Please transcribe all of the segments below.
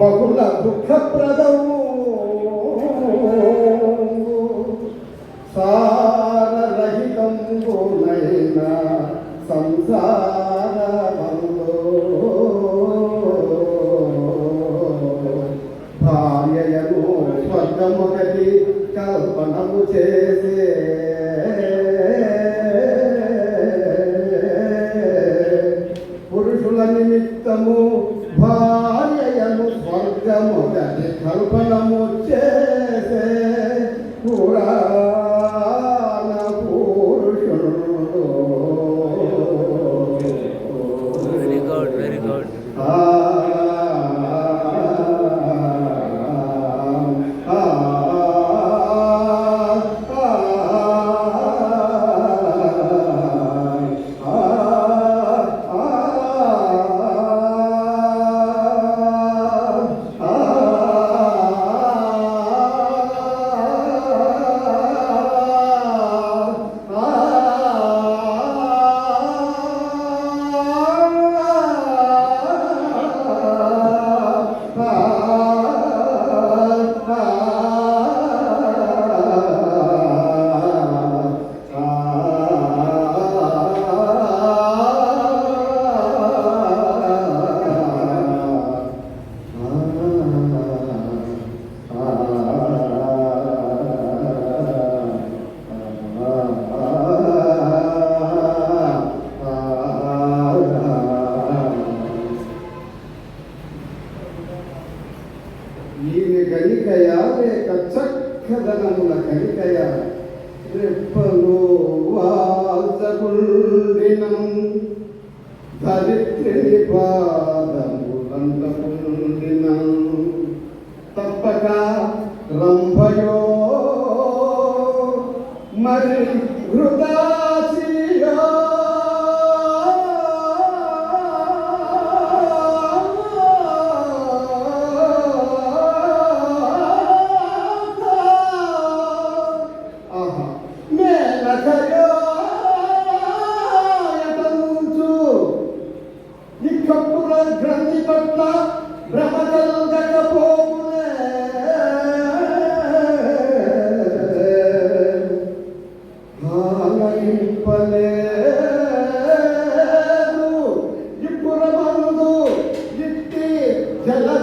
బహుళ దుఃఖప్రదము. సారరహితంబునైన సంసార భార్యయను స్వర్గముగతి కల్పనము చేసే. పురుషుల నిమిత్తము భా కల్పనము చేసే పురాణ చక్కదనముల కనికయ రెప్పలు ధరిత్రిని పాదములందకుండినం తప్పక రంభయో. మరి హృదాశియో That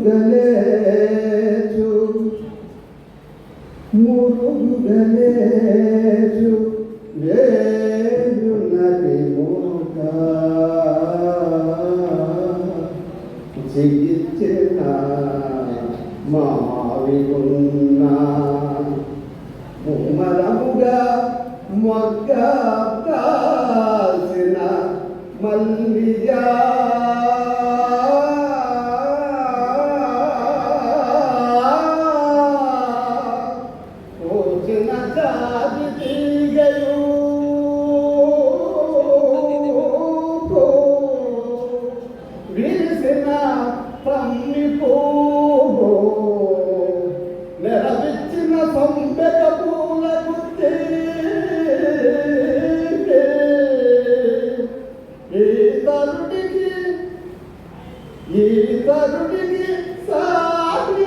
మురుగలేచు మురుగలేచు లేయునది మోక. చిగిచ్చిన మావిగున్న. ముమ్మరముగా మొగ్గ కాల్సిన మల్లియా ఈ తరుడికి సాటి